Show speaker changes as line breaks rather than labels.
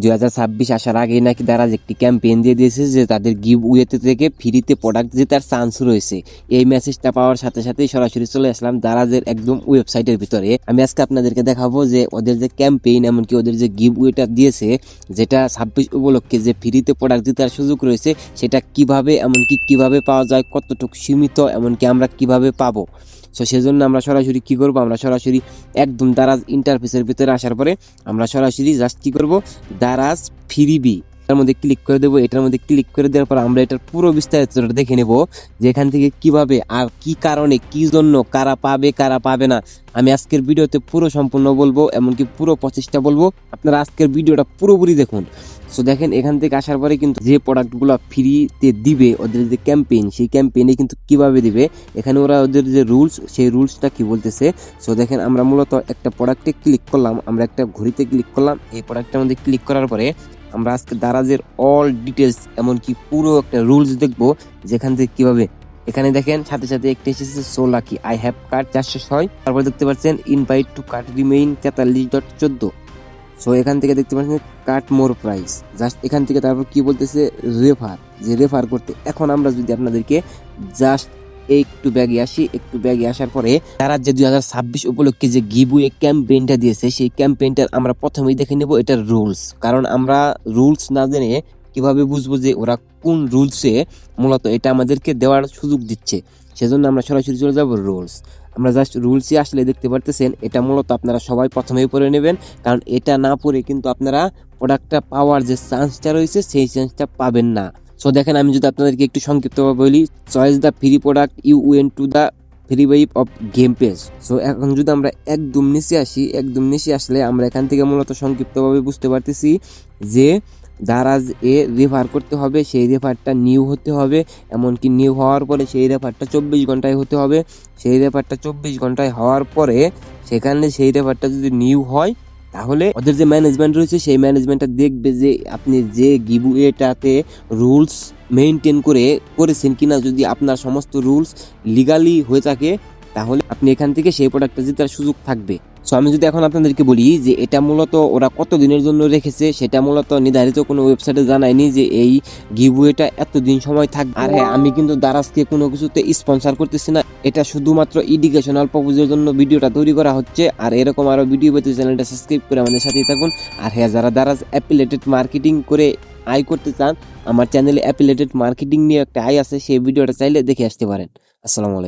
দুই হাজার ছাব্বিশ আসার আগে নাকি তারা একটি ক্যাম্পেইন দিয়ে দিয়েছে যে তাদের গিভ ওয়েতে থেকে ফ্রিতে প্রোডাক্ট জেতার চান্স রয়েছে। এই মেসেজটা পাওয়ার সাথে সাথেই সরাসরি চলে আসলাম দারাজের একদম ওয়েবসাইটের ভিতরে। আমি আজকে আপনাদেরকে দেখাবো যে ওদের যে ক্যাম্পেইন এমনকি ওদের যে গিভ ওয়েটা দিয়েছে, যেটা ছাব্বিশ উপলক্ষে যে ফ্রিতে প্রোডাক্ট জেতার সুযোগ রয়েছে, সেটা কীভাবে, এমনকি কীভাবে পাওয়া যায়, কতটুকু সীমিত, এমনকি আমরা কীভাবে পাবো? সো সেজন্য আমরা সরাসরি কি করব? আমরা সরাসরি একদম দারাজ ইন্টারফেসের ভিতরে আসার পরে আমরা সরাসরি জাস্ট কি করব? দারাজ ফ্রিবি। এটার মধ্যে ক্লিক করে দেবো। এটার মধ্যে ক্লিক করে দেওয়ার পর আমরা এটার পুরো বিস্তারিত দেখে নেব। যে এখান থেকে কীভাবে আর কি কারণে, কি জন্য, কারা পাবে কারা পাবে না আমি আজকের ভিডিওতে পুরো সম্পূর্ণ বলব, এমনকি পুরো প্রচেষ্টা বলব। আপনারা আজকের ভিডিওটা পুরোপুরি দেখুন। সো দেখেন, এখান থেকে আসার পরে কিন্তু যে প্রোডাক্টগুলো ফ্রিতে দিবে, ওদের যে ক্যাম্পেইন সেই ক্যাম্পেইনে কিন্তু কীভাবে দিবে, এখানে ওরা ওদের যে রুলস সেই রুলসটা কি বলতেছে? সো দেখেন, আমরা মূলত একটা প্রোডাক্টে ক্লিক করলাম, আমরা একটা ঘড়িতে ক্লিক করলাম। এই প্রোডাক্টের মধ্যে ক্লিক করার পরে আমরা আজকে দারাজের অল ডিটেলস এমনকি পুরো একটা রুলস দেখব, যেখান থেকে কীভাবে এখানে দেখেন, সাথে সাথে একটি এসেছে সোলাকি আই হ্যাভ কার্ড চারশো ছয়। তারপর দেখতে পাচ্ছেন ইনভাইট টু কার্ড রিমেইন তেতাল্লিশ ডট চোদ্দ। সো এখান থেকে দেখতে পাচ্ছেন কাট মোর প্রাইস জাস্ট এখান থেকে তারপর কি বলতেছে? রেফার যে রেফার করতে, এখন আমরা যদি আপনাদেরকে জাস্ট একটু ব্যাগে আসি, একটু ব্যাগে আসার পরে তারা যে দুই হাজার ছাব্বিশ উপলক্ষে যে গিবুয়ে ক্যাম্পেইনটা দিয়েছে, সেই ক্যাম্পেইনটার আমরা প্রথমেই দেখে নেব এটার রুলস কারণ আমরা রুলস না জেনে কীভাবে বুঝব যে ওরা কোন রুলসে মূলত এটা আমাদেরকে দেওয়ার সুযোগ দিচ্ছে? সেজন্য আমরা সরাসরি চলে যাব রুলস। আমরা জাস্ট রুলসে আসলে দেখতে পারতেছেন, এটা মূলত আপনারা সবাই প্রথমেই পড়ে নেবেন, কারণ এটা না পড়ে কিন্তু আপনারা প্রোডাক্টটা পাওয়ার যে চান্সটা রয়েছে, সেই চান্সটা পাবেন না। সো দেখেন, আমি যদি আপনাদেরকে একটু সংক্ষিপ্তভাবে বলি choice the free product you when to the free web of game page so এখন যদি আমরা একদম নিচে আসি, একদম নিচে আসলে আমরা এখান থেকে মূলত সংক্ষিপ্তভাবে বুঝতে পারতেছি যে দারাজ এ রেফার করতে হবে, সেই রেফারটা নিউ হতে হবে। এমনকি নিউ হওয়ার পরে সেই রেফারটা চব্বিশ ঘন্টায় হতে হবে। সেই রেফারটা চব্বিশ ঘন্টায় হওয়ার পরে সেখানে সেই রেফারটা যদি নিউ হয়, তাহলে ওদের যে ম্যানেজমেন্ট রয়েছে, সেই ম্যানেজমেন্টটা দেখবে যে আপনি যে গিবু এটাতে রুলস মেনটেন করে করেছেন কিনা, যদি আপনার সমস্ত রুলস লিগালি হয়ে থাকে তাহলে আপনি এখান থেকে সেই প্রোডাক্টটা জেতার সুযোগ থাকবে। সো আমি যদি এখন আপনাদেরকে বলি যে এটা মূলত ওরা কত দিনের জন্য রেখেছে, সেটা মূলত নির্ধারিত কোনো ওয়েবসাইটে জানায়নি যে এই গিভওয়েটা এতদিন সময় থাকবে আর হ্যাঁ আমি কিন্তু দারাজকে কোনো কিছুতে স্পন্সর করতেছি না। এটা শুধুমাত্র এডুকেশনাল পারপোজের জন্য ভিডিওটা তৈরি করা হচ্ছে। আর এরকম আরও ভিডিও পেতে চ্যানেলটা সাবস্ক্রাইব করে আমাদের সাথেই থাকুন। আর হ্যাঁ যারা দারাজ অ্যাপিলেটেড মার্কেটিং করে আয় করতে চান, আমার চ্যানেলে অ্যাপিলেটেড মার্কেটিং নিয়ে একটা আয় আছে, সেই ভিডিওটা চাইলে দেখে আসতে পারেন। আসসালামু আলাইকুম।